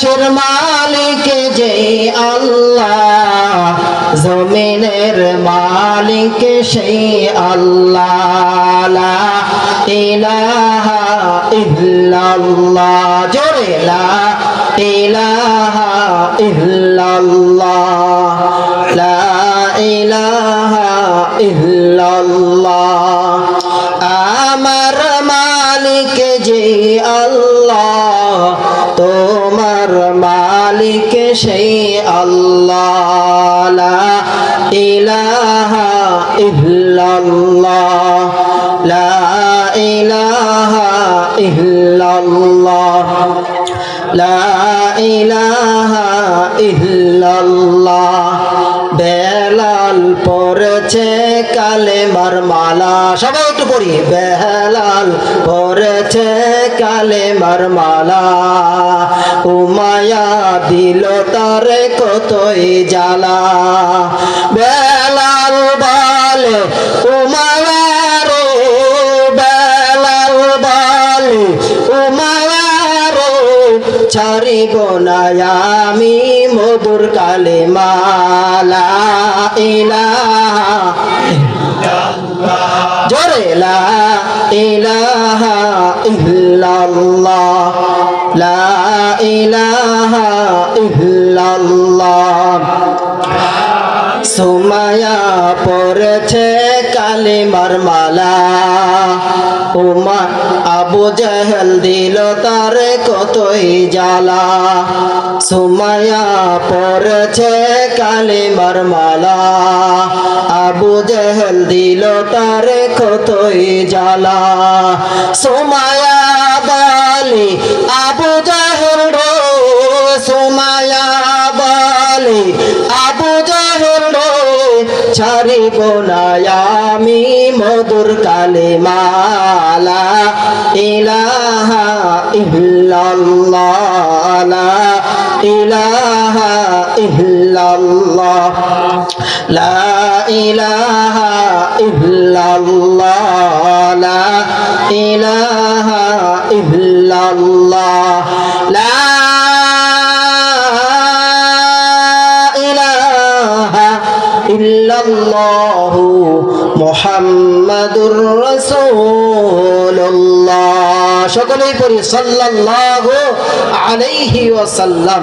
আরশের মালিক যে আল্লাহ, জমিনের মালিক সেই আল্লাহ ইলাহা ইল্লাল্লাহ, জোরে লা ইলাহা ইল্লাল্লাহ, লা ইলাহা ইল্লাল্লাহ। আমার মালিক যে আল্লাহ তোমার মালিক সেই আল্লাহ ইলাহা ইল্লাল্লাহ লা ইলাহা ইল্লাল্লাহ লা ইলাহা ইল্লাল্লাহ। বেলাল পড়েছে কালেমার মালা। সবাই একটু পড়ি। বেলাল পড়েছে কালেমার মালা। উমায়া দিল তারে কতই জ্বালা। ছাড়িব না আমি মধুর কালে মালা ইলাহা জোরে, লা ইলাহা ইল্লাল্লাহ। লা ইলাহা পড়েছে কালিমার মালা। উমা আবু জাহেল দিল তার কতই জ্বালা। সুমায়া পড়েছে কালিমার মালা। আবু জাহেল দিল তার কতই জ্বালা। সুমায়া বলি, আবু জাহেল সুমায়া বলি ছাড়িব না আমি মধুর কালে মালা ইলাহা ইল্লাল্লাহ লা ইলাহা ইল্লাল্লাহ লা ইলাহা ইল্লাল্লাহু মুহাম্মাদুর রাসূলুল্লাহ। সকলেই পড়ি সাল্লাল্লাহু আলাইহি ওয়াসাল্লাম।